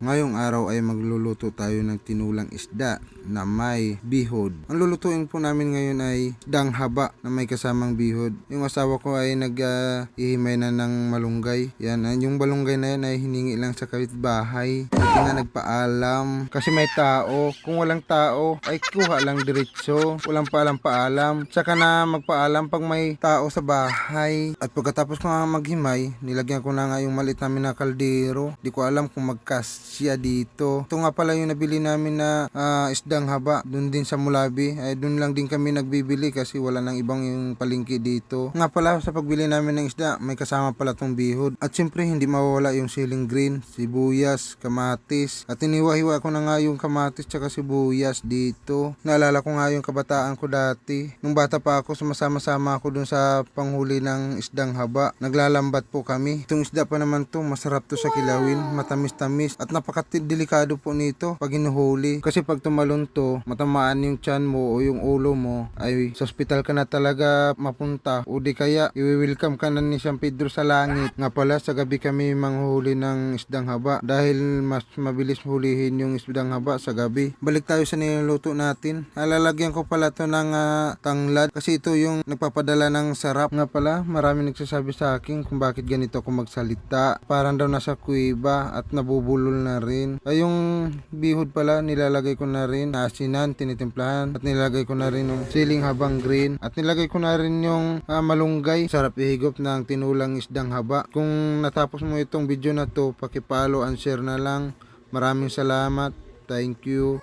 Ngayong araw ay magluluto tayo ng tinulang isda na may bihod. Ang lulutuin po namin ngayon ay isdang haba na may kasamang bihod. Yung asawa ko ay nag-ihimay na ng malunggay. Yan, ah, yung malunggay na yan ay hiningi lang sa kapitbahay. Hindi nga nagpaalam. Kasi may tao. Kung walang tao, ay kuha lang diretso. Walang paalam paalam. Saka na magpaalam pag may tao sa bahay. At pagkatapos ko nga maghimay, nilagyan ko na nga yung maliit namin na kaldero. Di ko alam kung magkas siya dito. Ito nga pala yung nabili namin na ah, isdang haba. Doon din sa Mulabi. Ay doon lang din kami nagbibili kasi wala nang ibang yung palingki dito. Nga pala sa pagbili namin ng isda, may kasama pala tong bihod. At siyempre hindi mawawala yung siling green, sibuyas, kamatis. At iniwa-hiwa ko na nga yung kamatis tsaka sibuyas dito. Naalala ko nga yung kabataan ko dati. Nung bata pa ako, sumasama-sama ako dun sa panghuli ng isdang haba. Naglalambat po kami. Itong isda pa naman to, masarap to sa kilawin, matamis-tamis. At napakadelikado po nito pag hinuhuli. Kasi pag tumalon to, matamaan yung tiyan mo o yung ulo mo, ay sa ospital ka na talaga mapunta. O di kaya, i-welcome ka na ni San Pedro sa langit. Nga pala, sa gabi kami manghuli ng isdang haba. Dahil mas mabilis hulihin yung isdang haba sa gabi. Balik tayo sa niluluto natin. Alalagyan ko pala to ng ah, tanglad. Kasi ito yung nagpapadala ng sarap. Nga pala, marami nagsasabi sa akin kung bakit ganito ako magsalita. Parang daw nasa kuiba at nabubulol na rin. Ay yung bihod pala, nilalagay ko na rin asinan, tinitimplahan at nilagay ko na rin yung siling habang green at nilagay ko na rin yung ah, malunggay. Sarap ihigop ng tinulang isdang haba. Kung natapos mo itong video na to, pakipalo and share na lang. Maraming salamat. Thank you.